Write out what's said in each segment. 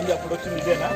మంది అప్పుడు వచ్చింది ఇదేనా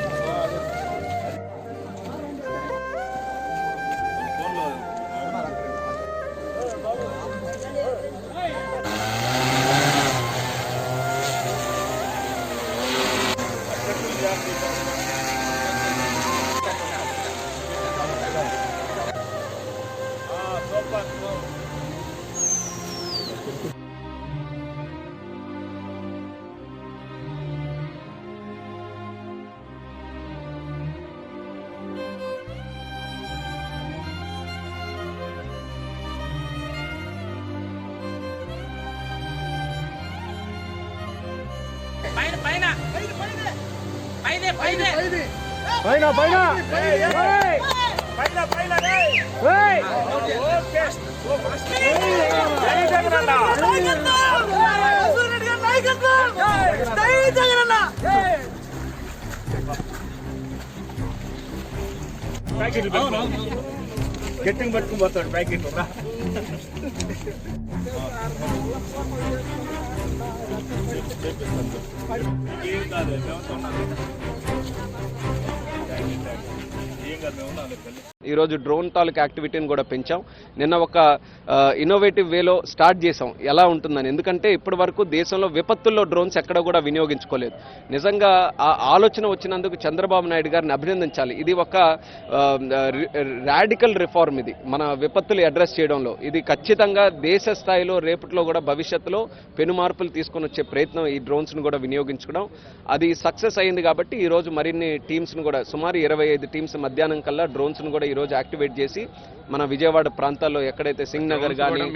పైన పైన. గట్టింగ్ పట్టుకుని పోతాడు ప్యాకెట్ ఏం కాదు మేమంతా ఉన్నాం. ఏం కాదు మేము ఉన్నాం. ఈరోజు డ్రోన్ తాలూకు యాక్టివిటీని కూడా పెంచాం. నిన్న ఒక ఇన్నోవేటివ్ వేలో స్టార్ట్ చేసాం ఎలా ఉంటుందని. ఎందుకంటే ఇప్పటి వరకు దేశంలో విపత్తుల్లో డ్రోన్స్ ఎక్కడ కూడా వినియోగించుకోలేదు. నిజంగా ఆ ఆలోచన వచ్చినందుకు చంద్రబాబు నాయుడు గారిని అభినందించాలి. ఇది ఒక రాడికల్ రిఫార్మ్ ఇది. మన విపత్తులు అడ్రస్ చేయడంలో. ఇది ఖచ్చితంగా దేశ స్థాయిలో రేపట్లో కూడా భవిష్యత్తులో పెను మార్పులు తీసుకొని వచ్చే ప్రయత్నం ఈ డ్రోన్స్ను కూడా వినియోగించుకోవడం. అది సక్సెస్ అయింది కాబట్టి ఈరోజు మరిన్ని టీమ్స్ను కూడా సుమారు ఇరవై ఐదు టీమ్స్ మధ్యాహ్నం కల్లా డ్రోన్స్ను కూడా ఈ రోజు యాక్టివేట్ చేసి మన విజయవాడ ప్రాంతాల్లో ఎక్కడైతే సింగ్ నగర్ కానీ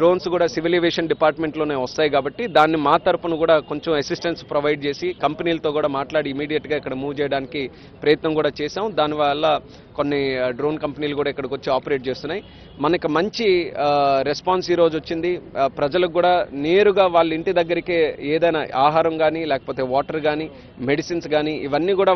డ్రోన్స్ కూడా సివిల్ ఏవియేషన్ డిపార్ట్మెంట్లోనే వస్తాయి కాబట్టి దాన్ని మా తరపున కూడా కొంచెం అసిస్టెన్స్ ప్రొవైడ్ చేసి కంపెనీలతో కూడా మాట్లాడి ఇమీడియట్గా ఇక్కడ మూవ్ చేయడానికి ప్రయత్నం కూడా చేసాం దానివల్ల కొన్ని డ్రోన్ కంపెనీలు కూడా ఇక్కడికి వచ్చి ఆపరేట్ చేస్తున్నాయి. మనకి మంచి రెస్పాన్స్ ఈ రోజు వచ్చింది. ప్రజలకు కూడా నేరుగా వాళ్ళ ఇంటి దగ్గరికే ఏదైనా ఆహారం కానీ లేకపోతే వాటర్ కానీ మెడిసిన్స్ కానీ ఇవన్నీ కూడా